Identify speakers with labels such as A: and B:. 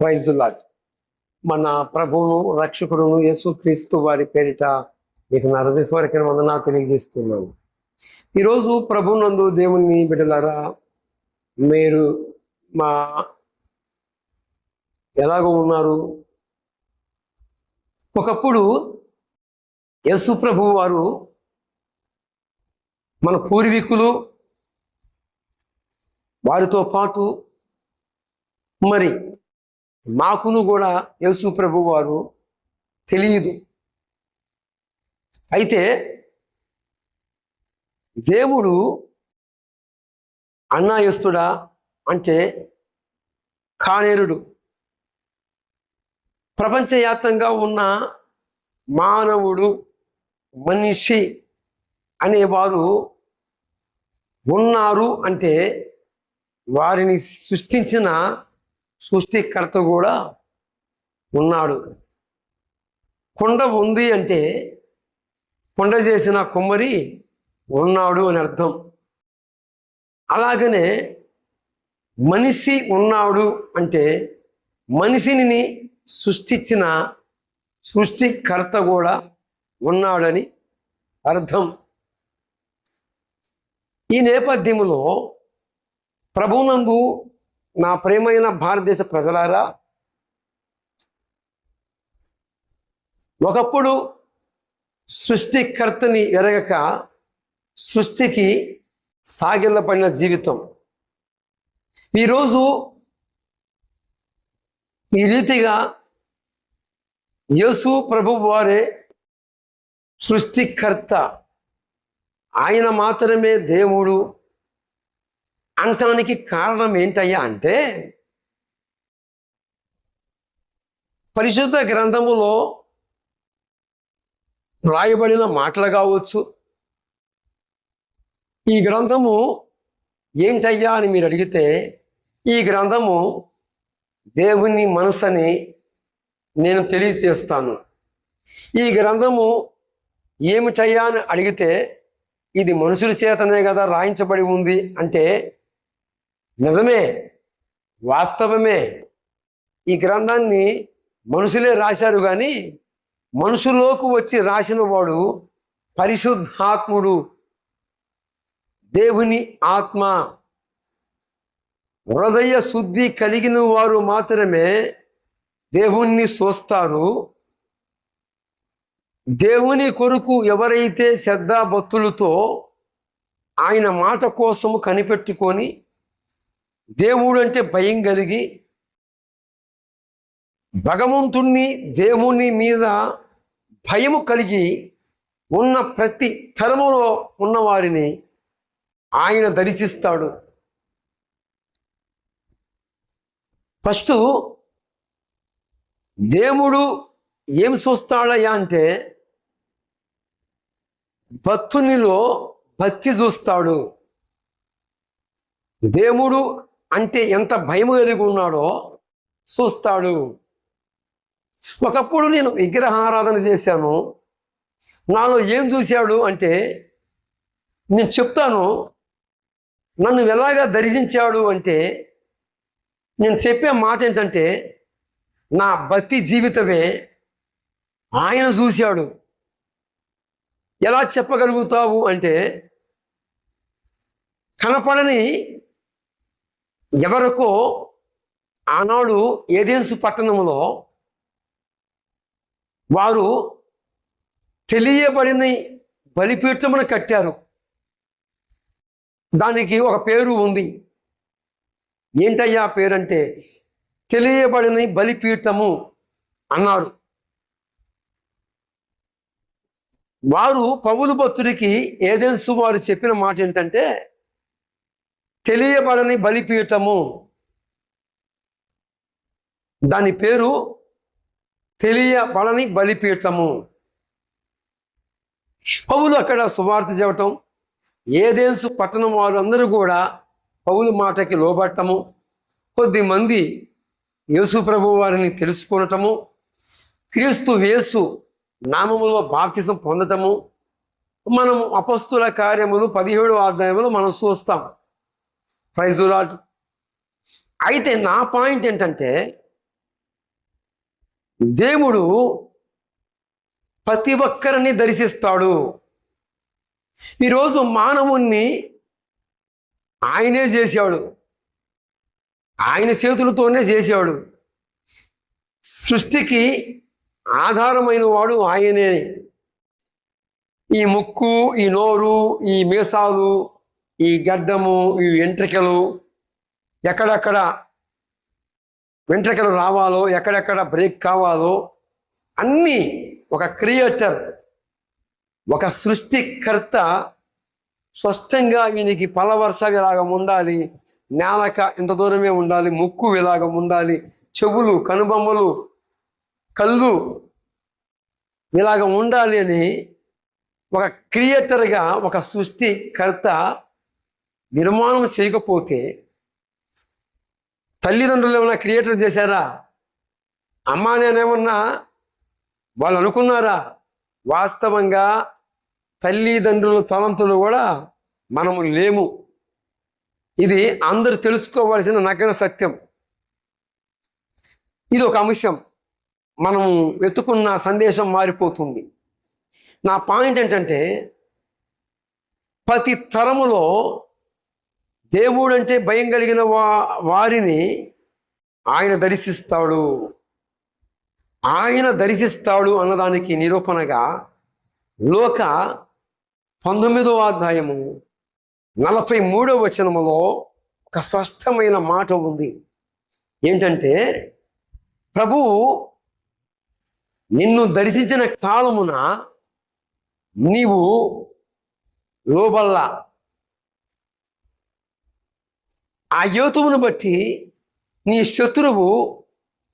A: ప్రైజులాట్ మన ప్రభువును రక్షకుడును యేసు క్రీస్తు వారి పేరిట మీకు నా హృదయపూర్వక వందనాలు తెలియజేస్తున్నాను ఈరోజు ప్రభునందు దేవుని బిడ్డలారా మీరు మా ఎలాగో ఉన్నారు? ఒకప్పుడు యేసు ప్రభు వారు మన పూర్వీకులు వారితో పాటు మరి మాకును కూడా యేసు ప్రభు వారు తెలియదు. అయితే దేవుడు అన్నాయస్తుడా అంటే కానేరుడు. ప్రపంచవ్యాప్తంగా ఉన్న మానవుడు మనిషి అనేవారు ఉన్నారు అంటే వారిని సృష్టించిన సృష్టికర్త కూడా ఉన్నాడు. కొండ ఉంది అంటే కొండ చేసిన కుమ్మరి ఉన్నాడు అని అర్థం. అలాగనే మనిషి ఉన్నాడు అంటే మనిషిని సృష్టించిన సృష్టికర్త కూడా ఉన్నాడని అర్థం. ఈ నేపథ్యంలో ప్రభునందు నా ప్రేమైన భారతదేశ ప్రజలారా ఒకప్పుడు సృష్టికర్తని ఎరగక సృష్టికి సాగిల్లపడిన జీవితం. ఈరోజు ఈ రీతిగా యేసు ప్రభు వారే సృష్టికర్త. ఆయన మాత్రమే దేవుడు. అంటానికి కారణం ఏంటయ్యా అంటే పరిశుద్ధ గ్రంథములో రాయబడిన మాటలు కావచ్చు. ఈ గ్రంథము ఏంటయ్యా అని మీరు అడిగితే ఈ గ్రంథము దేవుని మనసని నేను తెలియజేస్తాను. ఈ గ్రంథము ఏమిటయ్యా అని అడిగితే ఇది మనుషుల చేతనే కదా రాయించబడి ఉంది అంటే నిజమే వాస్తవమే. ఈ గ్రంథాన్ని మనుషులే రాశారు కానీ మనుషులోకి వచ్చి రాసిన వాడు పరిశుద్ధాత్ముడు దేవుని ఆత్మ. హృదయ శుద్ధి కలిగిన వారు మాత్రమే దేవుణ్ణి చూస్తారు. దేవుని కొరకు ఎవరైతే శ్రద్ధాభక్తులతో ఆయన మాట కోసము కనిపెట్టుకొని దేవుడు అంటే భయం కలిగి భగవంతుణ్ణి దేవుని మీద భయము కలిగి ఉన్న ప్రతి తరములో ఉన్నవారిని ఆయన దర్శిస్తాడు. ఫస్ట్ దేవుడు ఏం చూస్తాడయ్యా అంటే భక్తునిలో భక్తి చూస్తాడు. దేవుడు అంటే ఎంత భయం కలిగి ఉన్నాడో చూస్తాడు. ఒకప్పుడు నేను విగ్రహారాధన చేశాను. నాలో ఏం చూశాడు అంటే నేను చెప్తాను నన్ను ఎలాగా దర్శించాడు అంటే నేను చెప్పే మాట ఏంటంటే నా భక్తి జీవితమే ఆయన చూశాడు. ఎలా చెప్పగలుగుతావు అంటే కనపడని ఎవరికో ఆనాడు ఏదెన్సు పట్టణంలో వారు తెలియబడిన బలిపీఠమును కట్టారు. దానికి ఒక పేరు ఉంది. ఏంటయ్యా పేరంటే తెలియబడిన బలిపీఠము అన్నారు. వారు పౌలు భక్తుడికి ఏదెన్సు వారు చెప్పిన మాట ఏంటంటే తెలియబడని బలిపీఠము. దాని పేరు తెలియబడని బలిపీఠము. పౌలు అక్కడ సువార్త చెప్పటం ఏదేన్సు పట్టణం వారు అందరూ కూడా పౌలు మాటకి లోబట్టము కొద్ది మంది యేసు ప్రభు వారిని తెలుసుకొనటము క్రీస్తు వేసు నామములో బాప్తిసం పొందటము. మనము అపస్తుల కార్యములు పదిహేడు అధ్యాయములు మనం చూస్తాం. ప్రైజులాడ్ అయితే నా పాయింట్ ఏంటంటే దేవుడు ప్రతి ఒక్కరిని దర్శిస్తాడు. ఈరోజు మానవుణ్ణి ఆయనే చేశాడు ఆయన చేతులతోనే చేశాడు సృష్టికి ఆధారమైన వాడు ఆయనే. ఈ ముక్కు ఈ నోరు ఈ మీసాలు ఈ గడ్డము ఈ వెంట్రికలు ఎక్కడెక్కడ వెంట్రుకలు రావాలో ఎక్కడెక్కడ బ్రేక్ కావాలో అన్నీ ఒక క్రియేటర్ ఒక సృష్టికర్త స్పష్టంగా వీనికి పలవరుస ఇలాగా ఉండాలి నేలక ఇంత దూరమే ఉండాలి ముక్కు ఇలాగ ఉండాలి చెవులు కనుబొమ్మలు కళ్ళు ఇలాగ ఉండాలి అని ఒక క్రియేటర్గా ఒక సృష్టికర్త నిర్మాణం చేయకపోతే తల్లిదండ్రులు ఏమైనా క్రియేటర్ చేశారా? అమ్మ నేనేమన్నా వాళ్ళు అనుకున్నారా? వాస్తవంగా తల్లిదండ్రుల తలంతులు కూడా మనము లేము. ఇది అందరూ తెలుసుకోవాల్సిన నగ్న సత్యం. ఇది ఒక అంశం. మనం వెతుకున్న సందేశం మారిపోతుంది. నా పాయింట్ ఏంటంటే ప్రతి తరములో దేవుడు అంటే భయం కలిగిన వా వారిని ఆయన దర్శిస్తాడు. ఆయన దర్శిస్తాడు అన్నదానికి నిరూపణగా లోక పంతొమ్మిదవ అధ్యాయము నలభై మూడవ వచనములో ఒక స్పష్టమైన మాట ఉంది. ఏంటంటే ప్రభువు నిన్ను దర్శించిన కాలమున నీవు లోబల్లా ఆ యోతువును బట్టి నీ శత్రువు